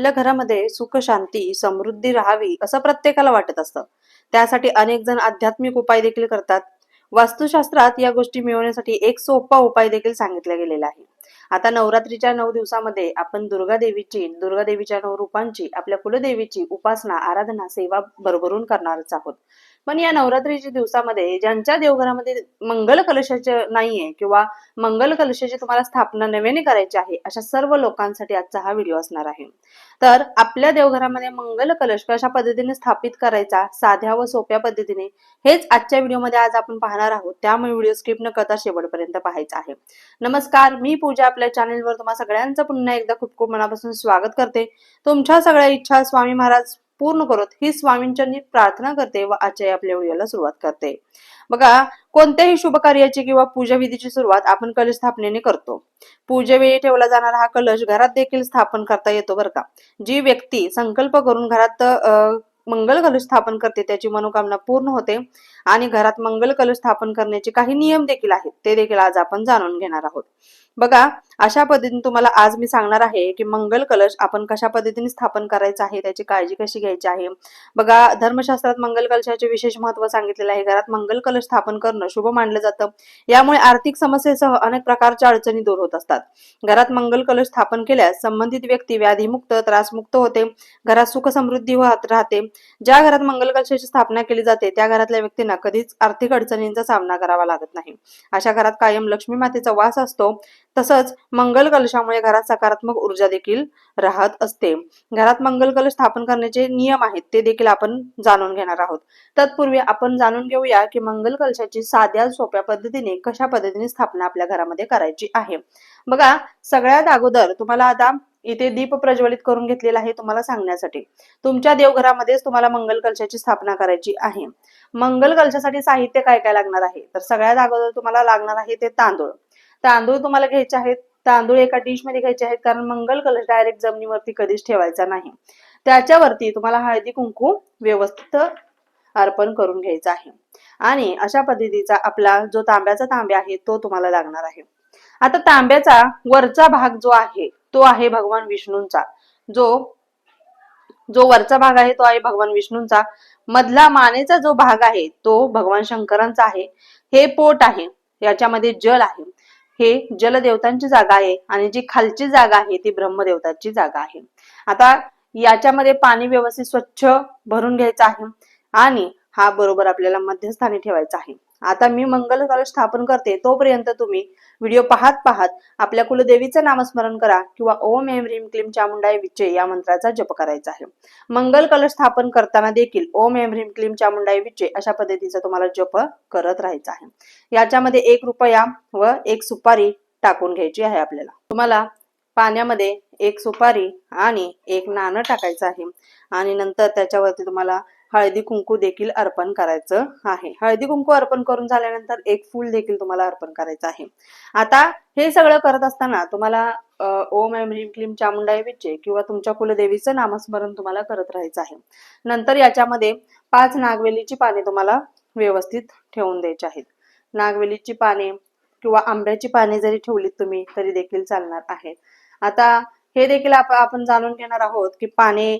आपल्या घरामध्ये सुख शांती समृद्धी राहावी असं प्रत्येकाला वाटत असतं. त्यासाठी अनेक जण आध्यात्मिक उपाय देखील करतात. वास्तुशास्त्रात या गोष्टी मिळवण्यासाठी एक सोपा उपाय देखील सांगितला गेलेला आहे. आता नवरात्रीच्या नऊ दिवसामध्ये आपण दुर्गा देवीची दुर्गा देवीच्या नऊ रूपांची आपल्या कुलदेवीची उपासना आराधना सेवा भरभरून करणारच आहोत. पण या नवरात्रीच्या दिवसामध्ये ज्यांच्या देवघरामध्ये मंगल कलशाचे नाहीये किंवा मंगल कलशाची तुम्हाला स्थापना नव्याने करायची आहे अशा सर्व लोकांसाठी आजचा हा व्हिडिओ असणार आहे. तर आपल्या देवघरामध्ये मंगल कलश कशा पद्धतीने स्थापित करायचा साध्या व सोप्या पद्धतीने हेच आजच्या व्हिडिओमध्ये आज आपण पाहणार आहोत. त्यामुळे व्हिडिओ स्किप न करता शेवटपर्यंत पाहायचा आहे. नमस्कार मी पूजा आपल्या चॅनेलवर तुम्हाला सगळ्यांचं पुन्हा एकदा खूप खूप मनापासून स्वागत करते. तुमच्या सगळ्या इच्छा स्वामी महाराज पूर्ण करत ही स्वामींच्यांनी प्रार्थना करते व आजच्या आपल्या व्हिडिओला सुरुवात करते. बघा कोणत्याही शुभ कार्याची किंवा पूजा विधीची सुरुवात आपण कलश स्थापनेने करतो. पूजेवेळी ठेवला जाणारा हा कलश घरात देखील स्थापन करता येतो बरं का. जी व्यक्ती संकल्प करून घरात मंगल कलश स्थापन करते त्याची मनोकामना पूर्ण होते आणि घरात मंगल कलश स्थापन करण्याचे काही नियम देखील आहेत ते देखील आज आपण जाणून घेणार आहोत. बघा अशा पद्धतीने तुम्हाला आज मी सांगणार आहे की मंगल कलश आपण कशा पद्धतीने स्थापन करायचं आहे त्याची काळजी कशी घ्यायची आहे. बघा धर्मशास्त्रात मंगल कलशाचे विशेष महत्त्व सांगितलेलं आहे. घरात मंगल कलश स्थापन करणं शुभ मानलं जातं. यामुळे आर्थिक समस्येसह अनेक प्रकारच्या अडचणी दूर होत असतात. घरात मंगल कलश स्थापन केल्यास संबंधित व्यक्ती व्याधीमुक्त त्रासमुक्त होते. घरात सुख समृद्धी होत राहते. ज्या घरात मंगल कलशाची स्थापना केली जाते त्या घरातल्या व्यक्तींना कधीच आर्थिक अडचणींचा सामना करावा लागत नाही. अशा घरात कायम लक्ष्मी मातेचा वास असतो. तसंच मंगल कलशामुळे घरात सकारात्मक ऊर्जा देखील राहत असते. घरात मंगल कलश स्थापन करण्याचे नियम आहेत ते देखील आपण जाणून घेणार आहोत. तत्पूर्वी आपण जाणून घेऊया की मंगल कलशाची साध्या सोप्या पद्धतीने कशा पद्धतीने स्थापना आपल्या घरामध्ये करायची आहे. बघा सगळ्यात अगोदर तुम्हाला आता इथे दीप प्रज्वलित करून घेतलेला आहे तुम्हाला सांगण्यासाठी. तुमच्या देवघरामध्येच तुम्हाला मंगल कलशाची स्थापना करायची आहे. मंगल कलशासाठी साहित्य काय काय लागणार आहे? तर सगळ्यात अगोदर तुम्हाला लागणार आहे ते तांदूळ. तांदूळ तुम्हाला घ्यायचे आहेत. तांदूळ एका डिशमध्ये घ्यायचे आहेत. कारण मंगल कलश डायरेक्ट जमिनीवरती कधीच ठेवायचा नाही. त्याच्यावरती तुम्हाला हळदी कुंकू व्यवस्थित अर्पण करून घ्यायचा आहे. आणि अशा पद्धतीचा आपला जो तांब्याचा तांब्या आहे तो तुम्हाला लागणार आहे. आता तांब्याचा वरचा भाग जो आहे तो आहे भगवान विष्णूंचा. जो जो वरचा भाग आहे तो आहे भगवान विष्णूंचा. मधला मानेचा जो भाग आहे तो भगवान शंकरांचा आहे. हे पोट आहे. याच्यामध्ये जल आहे. हे जलदेवतांची जागा आहे आणि जी खालची जागा आहे ती ब्रह्मदेवताची जागा आहे. आता याच्यामध्ये पाणी व्यवस्थित स्वच्छ भरून घ्यायचं आहे आणि हा बरोबर आपल्याला मध्यस्थानी ठेवायचा आहे. आता मी मंगल कलश स्थापन करते तोपर्यंत तुम्ही व्हिडिओ पाहत पाहत आपल्या कुलदेवीचं नामस्मरण करा किंवा ओम एम रिम क्लीम चामुंडाय विच्चे या मंत्राचा जप करायचा आहे. मंगल कलश स्थापन करताना देखील ओम एम रिम क्लीम चामुंडाय विच्चे अशा पद्धतीचा तुम्हाला जप करत राहायचा आहे. याच्यामध्ये एक रुपया व एक सुपारी टाकून घ्यायची आहे आपल्याला. तुम्हाला पाण्यामध्ये एक सुपारी आणि एक नाणं टाकायचं आहे. आणि नंतर त्याच्यावरती तुम्हाला हळदी कुंकू देखील अर्पण करायचं आहे. हळदी कुंकू अर्पण करून झाल्यानंतर एक फूल देखील तुम्हाला अर्पण करायचं आहे. आता हे सगळं करत असताना तुम्हाला ओम एम ह्रीम क्लीम चामुंडाय किंवा तुमच्या कुलदेवीचं नामस्मरण तुम्हाला करत राहायचं आहे. नंतर याच्यामध्ये पाच नागवेलीची पाने तुम्हाला व्यवस्थित ठेवून द्यायची आहेत. नागवेलीची पाने किंवा आंब्याची पाने जरी ठेवलीत तुम्ही तरी देखील चालणार आहेत आता हे देखील आपण जाणून घेणार आहोत की पाने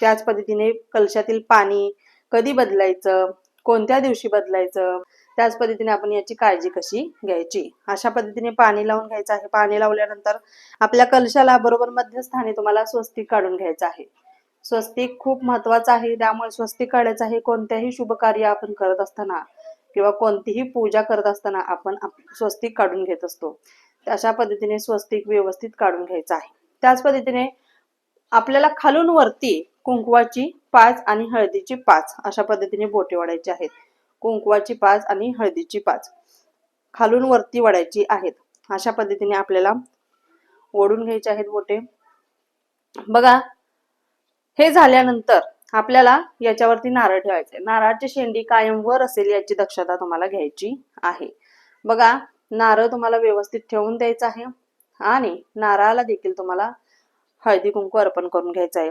त्याच पद्धतीने कलशातील पाणी कधी बदलायचं कोणत्या दिवशी बदलायचं त्याच पद्धतीने आपण याची काळजी कशी घ्यायची? अशा पद्धतीने पाणी लावून घ्यायचं आहे. पाणी लावल्यानंतर आपल्या कलशाला बरोबर मध्यस्थानी तुम्हाला स्वस्तिक काढून घ्यायचं आहे. स्वस्तिक खूप महत्वाचं आहे. त्यामुळे स्वस्तिक काढायचं आहे कोणत्याही शुभ कार्य आपण करत असताना किंवा कोणतीही पूजा करत असताना आपण स्वस्तिक काढून घेत असतो. अशा पद्धतीने स्वस्तिक व्यवस्थित काढून घ्यायचं आहे. त्याच पद्धतीने आपल्याला खालून वरती कुंकवाची पाच आणि हळदीची पाच अशा पद्धतीने बोटे वाढायची आहेत. कुंकवाची पाच आणि हळदीची पाच. खालून वरती वाढायची आहेत. अशा पद्धतीने आपल्याला ओढून घ्यायचे आहेत बोटे. बघा हे झाल्यानंतर आपल्याला याच्यावरती नारळ ठेवायचे. नारळाची शेंडी कायम वर असेल याची दक्षता तुम्हाला घ्यायची आहे. बघा नारळ तुम्हाला व्यवस्थित ठेवून द्यायचं आहे आणि नारळाला देखील तुम्हाला हळदी कुंकू अर्पण करून घ्यायचं आहे.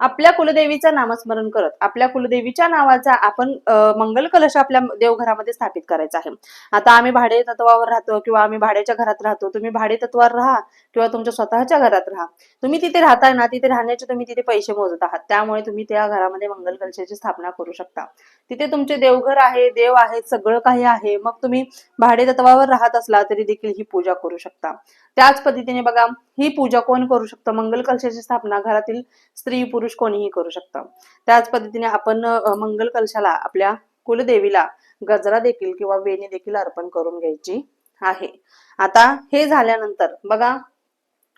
आपल्या कुलदेवीचं नामस्मरण करत आपल्या कुलदेवीच्या नावाचा आपण मंगल कलश आपल्या देवघरामध्ये स्थापित करायचा आहे. आता आम्ही भाडे तत्वावर राहतो किंवा आम्ही भाड्याच्या घरात राहतो तुम्ही भाडे तत्वावर राहा किंवा तुमच्या स्वतःच्या घरात राहा. तुम्ही तिथे राहताय ना तिथे राहण्याचे तुम्ही तिथे पैसे मोजत आहात. त्यामुळे तुम्ही त्या घरामध्ये मंगल कलशाची स्थापना करू शकता. तिथे तुमचे देवघर आहे देव आहेत सगळं काही आहे. मग तुम्ही भाडे तत्वावर राहत असला तरी देखील ही पूजा करू शकता. त्याच पद्धतीने बघा ही पूजा कोण करू शकतं? मंगल कलशाची स्थापना घरातील स्त्री पुरुष कोणीही करू शकतं. त्याच पद्धतीने आपण मंगल कलशाला आपल्या कुलदेवीला गजरा देखील किंवा वेणी देखील अर्पण करून घ्यायची आहे. आता हे झाल्यानंतर बघा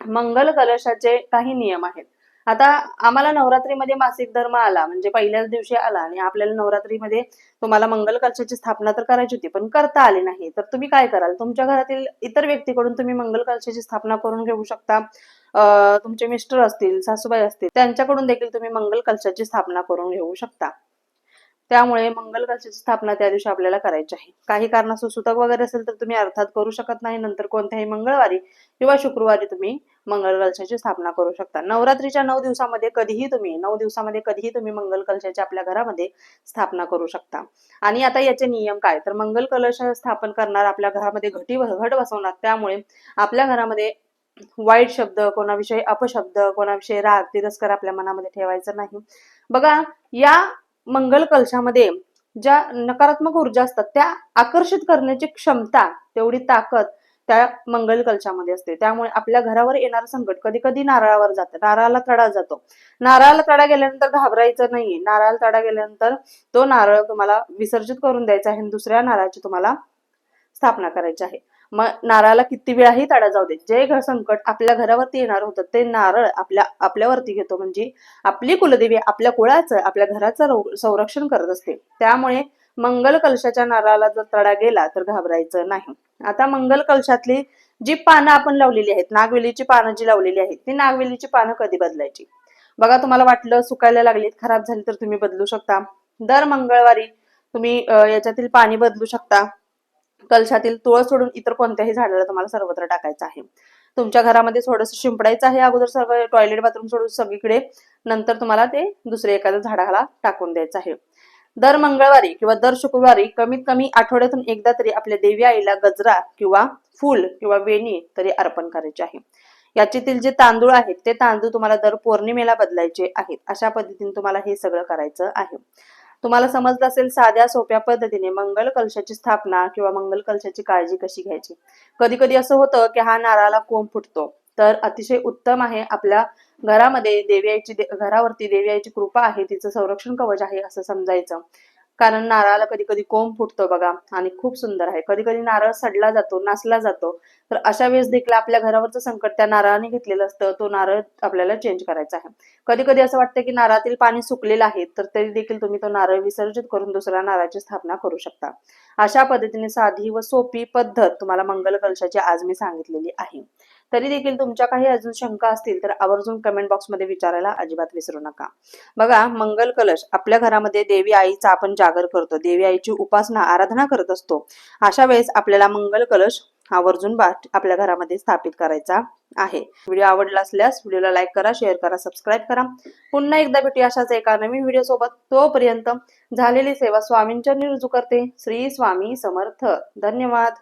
मंगल कलशाचे काही नियम आहेत. आता आम्हाला नवरात्रीमध्ये मासिक धर्म आला म्हणजे पहिल्याच दिवशी आला आणि आपल्याला नवरात्रीमध्ये तुम्हाला मंगल कलशाची स्थापना तर करायची होती पण करता आली नाही. तर तुम्ही काय कराल? तुमच्या घरातील इतर व्यक्तीकडून तुम्ही मंगल कलशाची स्थापना करून घेऊ शकता. तुमचे मिस्टर असतील सासूबाई असतील त्यांच्याकडून देखील तुम्ही मंगल कलशाची स्थापना करून घेऊ शकता. त्यामुळे मंगल स्थापना त्या दिवशी आपल्याला करायची आहे. काही कारणास्तव सुतक वगैरे असेल तर तुम्ही अर्थात करू शकत नाही. नंतर कोणत्याही मंगळवारी किंवा शुक्रवारी तुम्ही मंगल कलशाची स्थापना करू शकता. नवरात्रीच्या नऊ दिवसामध्ये कधीही तुम्ही नऊ दिवसामध्ये कधीही तुम्ही मंगल कलशाची आपल्या घरामध्ये स्थापना करू शकता. आणि आता याचे नियम काय? तर मंगल कलश स्थापन करणार आपल्या घरामध्ये घटी घट बसवणार. त्यामुळे आपल्या घरामध्ये वाईट शब्द कोणाविषयी अपशब्द कोणाविषयी राग तिरस्कार आपल्या मनामध्ये ठेवायचा नाही. बघा या मंगल कलशामध्ये ज्या नकारात्मक ऊर्जा असतात त्या आकर्षित करण्याची क्षमता तेवढी ताकद त्या मंगल कलशामध्ये असते. त्यामुळे आपल्या घरावर येणारं संकट कधी कधी नारळावर जातं. नारळाला तडा जातो. नारळाला तडा गेल्यानंतर घाबरायचं नाही नारळाला तडा गेल्यानंतर तो नारळ तुम्हाला विसर्जित करून द्यायचा आहे आणि दुसऱ्या नारळाची तुम्हाला स्थापना करायची आहे. मग नारळाला किती वेळाही तडा जाऊ दे. जे घर संकट आपल्या घरावरती येणार होतं ते नारळ आपल्या आपल्यावरती घेतो. म्हणजे आपली कुलदेवी आपल्या कुळाचं आपल्या घराचं संरक्षण करत असते. त्यामुळे मंगल कलशाच्या नारळाला जर तडा गेला तर घाबरायचं नाही. आता मंगल कलशातली जी पानं आपण लावलेली आहेत नागवेलीची पानं जी लावलेली आहेत ती नागवेलीची पानं कधी बदलायची? बघा तुम्हाला वाटलं सुकायला लागलीत खराब झाली तर तुम्ही बदलू शकता. दर मंगळवारी तुम्ही याच्यातील पाणी बदलू शकता. कलशातील तुळस सोडून इतर कोणत्याही झाडाला तुम्हाला सर्वत्र टाकायचं आहे. तुमच्या घरामध्ये थोडंसं शिंपडायचं आहे अगोदर सर्व टॉयलेट बाथरूम सोडून सगळीकडे. नंतर तुम्हाला ते दुसऱ्या एखाद्या झाडाला टाकून द्यायचं आहे. दर मंगळवारी किंवा दर शुक्रवारी कमीत कमी आठवड्यातून एकदा तरी आपल्या देवी आईला गजरा किंवा फूल किंवा वेणी तरी अर्पण करायचे आहे. याच्यातील जे तांदूळ आहेत ते तांदूळ तुम्हाला दर पौर्णिमेला बदलायचे आहेत. अशा पद्धतीने तुम्हाला हे सगळं करायचं आहे. तुम्हाला समजलं असेल साध्या सोप्या पद्धतीने मंगल कलशाची स्थापना किंवा मंगल कलशाची काळजी कशी घ्यायची? कधी कधी असं होतं की हा नारळाला कोंब फुटतो. तर अतिशय उत्तम आहे आपल्या घरामध्ये देवी आईची दे- घरावरती देवी आईची कृपा आहे तिचं संरक्षण कवच आहे असं समजायचं. कारण नारळाला कधी कधी कोंब फुटतो बघा आणि खूप सुंदर आहे. कधी कधी नारळ सडला जातो नासला जातो. तर अशा वेळेस देखील आपल्या घरावरचं संकट त्या नारळाने घेतलेलं असतं तो नारळ आपल्याला चेंज करायचा आहे. कधी कधी असं वाटतं की नारळातील पाणी सुकलेलं आहे तर तरी देखील तुम्ही तो नारळ विसर्जित करून दुसऱ्या नारळाची स्थापना करू शकता. अशा पद्धतीने साधी व सोपी पद्धत तुम्हाला मंगल कलशाची आज मी सांगितलेली आहे. तरी देखील तुमच्या काही अजून शंका असतील तर आवर्जून कमेंट बॉक्समध्ये विचारायला अजिबात विसरू नका. बघा मंगल कलश आपल्या घरामध्ये देवी आईचा आपण जागर करतो. देवी आईची उपासना आराधना करत असतो. अशा वेळेस आपल्याला मंगल कलश आवर्जून बा आपल्या घरामध्ये स्थापित करायचा आहे. व्हिडिओ आवडला असल्यास व्हिडिओला लाईक करा शेअर करा सबस्क्राईब करा. पुन्हा एकदा भेटूया अशाच एका नवीन व्हिडिओ सोबत. तोपर्यंत झालेली सेवा स्वामींच्या रुजू करते. श्री स्वामी समर्थ. धन्यवाद.